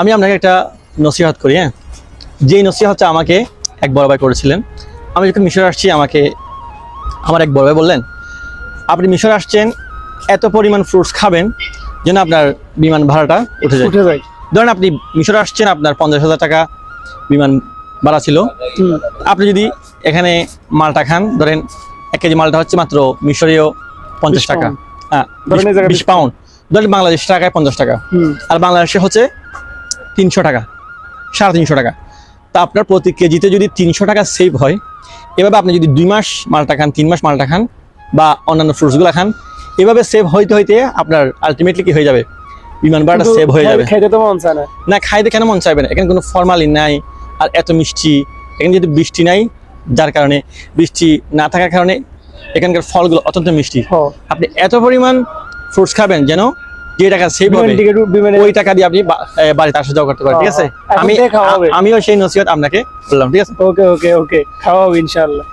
আমি আপনাকে একটা নসিহত করি হ্যাঁ? যেই নসিহত হচ্ছে আমাকে এক বড় ভাই করেছিলেন আমি যখন মিশরে আসছি আমাকে আমার এক বড় ভাই বললেন আপনি মিশরে আসছেন এত পরিমাণ ফ্রুটস খাবেন যেন আপনার বিমান ভাড়াটা উঠে যায়। উঠে যায়। ধরেন আপনি মিশরে আসছেন আপনার পঞ্চাশ হাজার টাকা বিমান ভাড়া ছিল। আপনি যদি এখানে মালটা খান ধরেন এক কেজি মালটা হচ্ছে মাত্র মিশরীয় পঞ্চাশ টাকা। হ্যাঁ ধরেন বিশ পাউন্ড ধরেন বাংলাদেশ টাকায় পঞ্চাশ টাকা। আর বাংলাদেশে হচ্ছে তিনশো টাকা সাড়ে তিনশো টাকা। তা আপনার প্রতি কেজিতে যদি তিনশো টাকা সেভ হয় এভাবে আপনি যদি দুই মাস মালটা খান তিন মাস মালটা খান বা অন্যান্য ফ্রুটসগুলো খান এভাবে সেভ হইতে হইতে আপনার আলটিমেটলি কি হয়ে যাবে? বিমান ভাড়াটা সেভ হয়ে যাবে। খাইতে তো মন চায় না। না খাইতে কেন মন চাইবে না? এখানে কোনো ফরমালিন নাই আর এত মিষ্টি। এখানে যেহেতু বৃষ্টি নাই যার কারণে বৃষ্টি না থাকার কারণে এখানকার ফলগুলো অত্যন্ত মিষ্টি। আপনি এত পরিমাণ ফ্রুটস খাবেন যেন যে টাকা সেভ হবে ওই টাকা দিয়ে আপনি বাড়িতে আসা যাওয়া করতে পারেন ঠিক আছে? আমি। আমিও সেই নসিহত আপনাকে বললাম ঠিক আছে? ওকে ওকে ওকে খাওয়াবো ইনশাআল্লাহ।